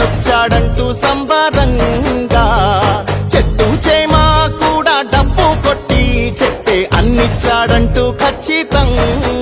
వచ్చాడంటూ సంబరంగా. చెట్టు చేమా కూడా డబ్బు కొట్టి చెట్టే అన్నిచ్చాడంటూ ఖచ్చితంగా.